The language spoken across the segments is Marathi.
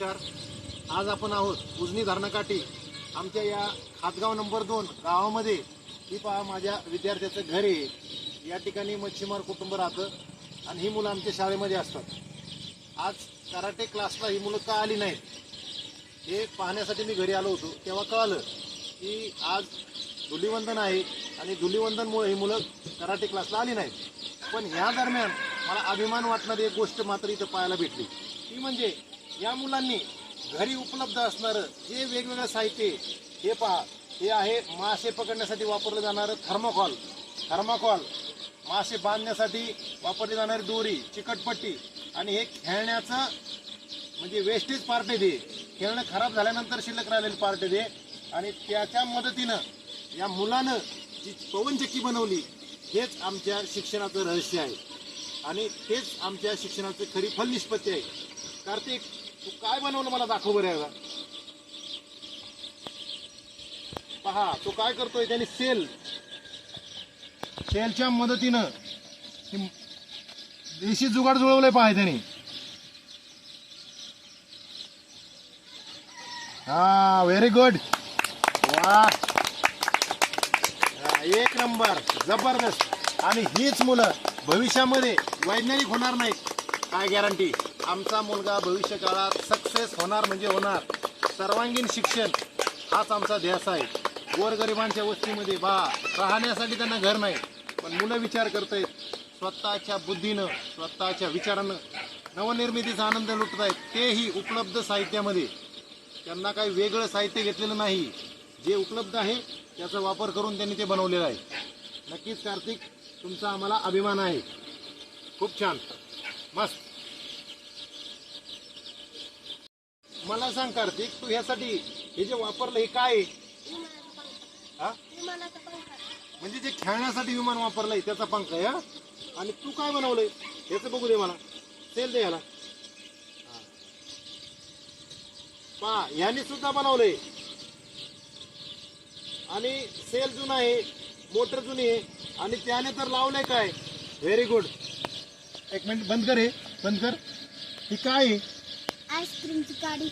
नमस्कार आज आपण आहोत उजनी धरणाकाठी. आमच्या या खातगाव नंबर दोन गावामध्ये. ही पहा माझ्या विद्यार्थ्याचं घर आहे. या ठिकाणी मच्छीमार कुटुंब राहतं आणि ही मुलं आमच्या शाळेमध्ये असतात. आज कराटे क्लासला ही मुलं का आली नाहीत? हे पाहण्यासाठी मी घरी आलो होतो. तेव्हा कळालं की आज धुलीवंदन आहे आणि धुलीवंदनमुळे ही मुलं कराटे क्लासला आली नाहीत. पण ह्या दरम्यान मला अभिमान वाटणारी एक गोष्ट मात्र इथं पाहायला भेटली. ती म्हणजे या मुलांनी घरी उपलब्ध असणारं जे वेगवेगळं साहित्य हे पहा हे आहे मासे पकडण्यासाठी वापरलं जाणारं थर्माकॉल. थर्माकॉल मासे बांधण्यासाठी वापरली जाणारी दोरी चिकटपट्टी आणि हे खेळण्याचं म्हणजे वेस्टेज पार्ट आहे ते. खेळणं खराब झाल्यानंतर शिल्लक राहिलेली पार्ट आहे ते. आणि त्याच्या मदतीनं या मुलानं जी पवनचक्की बनवली हेच आमच्या शिक्षणाचं रहस्य आहे. आणि तेच आमच्या शिक्षणाचं खरी फलनिष्पत्ती आहे. कार्तिक तू काय बनवलं मला दाखव बरं एकदा. पहा तो काय करतोय? त्याने सेल. सेलच्या मदतीनं हे देशी जुगाड जुळवलंय पहा त्याने. हा व्हेरी गुड वा. एक नंबर. जबरदस्त. आणि हीच मुलं भविष्यामध्ये वैज्ञानिक होणार नाहीत. काय गॅरंटी आमचा मुलगा भविष्य काळात सक्सेस होणार म्हणजे होणार. सर्वांगीण शिक्षण हाच आमचा ध्यास आहे. गोरगरिबांच्या वस्तीमध्ये बा राहण्यासाठी त्यांना घर नाही पण मुलं विचार करतायत. स्वतःच्या बुद्धीनं स्वतःच्या विचारानं नवनिर्मितीचा आनंद लुटत आहेत तेही उपलब्ध साहित्यामध्ये. त्यांना काही वेगळं साहित्य घेतलेलं नाही. जे उपलब्ध आहे त्याचा वापर करून त्यांनी ते बनवलेलं आहे. नक्कीच कार्तिक तुमचा आम्हाला अभिमान आहे. खूप छान. मस्त. मला सांग कार्तिक तू ह्यासाठी हे जे वापरलं हे काय? आहे? हा? म्हणजे जे खेळण्यासाठी विमान वापरलंय त्याचा पंख आहे हा? आणि तू काय बनवलंय? याचं बघू दे मला. सेल दे याला पहा ह्याने सुद्धा बनवलंय. आणि सेल जुना आहे मोटर जुनी आहे आणि त्याने तर लावलंय काय? व्हेरी गुड एक मिनिट बंद कर हे बंद कर. ही काय आहे? आईस्क्रीमची गाडी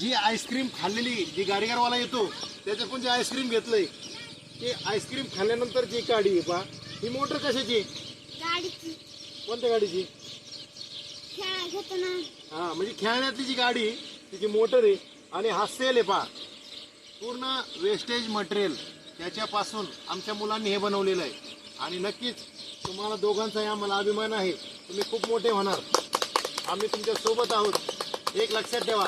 जी आईस्क्रीम खाल्लेली जी गाडीगारवाला येतो त्याच्याकडून जे आईस्क्रीम घेतलंय ते आईस्क्रीम खाल्ल्यानंतर जी गाडी आहे पहा ही मोटर कशाची गाडीची. कोणत्या गाडीची? खेळा घेताना हा म्हणजे खेळण्यातली जी गाडी आहे, तिची मोटर आहे आणि हा सेल आहे पहा. पूर्ण वेस्टेज मटेरियल त्याच्यापासून आमच्या मुलांनी हे बनवलेलं आहे. आणि नक्कीच तुम्हाला दोघांचाही आम्हाला अभिमान आहे. तुम्ही खूप मोठे होणार. आम्ही तुमच्यासोबत आहोत. एक लक्षात ठेवा.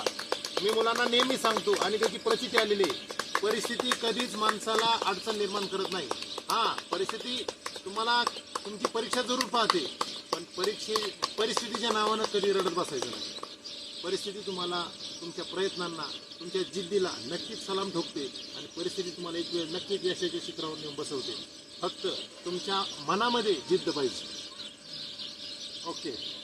मी मुलांना नेहमी सांगतो आणि त्याची प्रचिती आलेली आहे. परिस्थिती कधीच माणसाला अडचण निर्माण करत नाही. हा परिस्थिती तुम्हाला तुमची परीक्षा जरूर पाहते. पण परीक्षे परिस्थितीच्या नावानं कधी रडत बसायचं नाही. परिस्थिती तुम्हाला तुमच्या प्रयत्नांना तुमच्या जिद्दीला नक्कीच सलाम ठोकते आणि परिस्थिती तुम्हाला एक वेळ नक्कीच यशाच्या शिखरावर नेऊन बसवते. फक्त तुमच्या मनामध्ये जिद्द पाहिजे. ओके.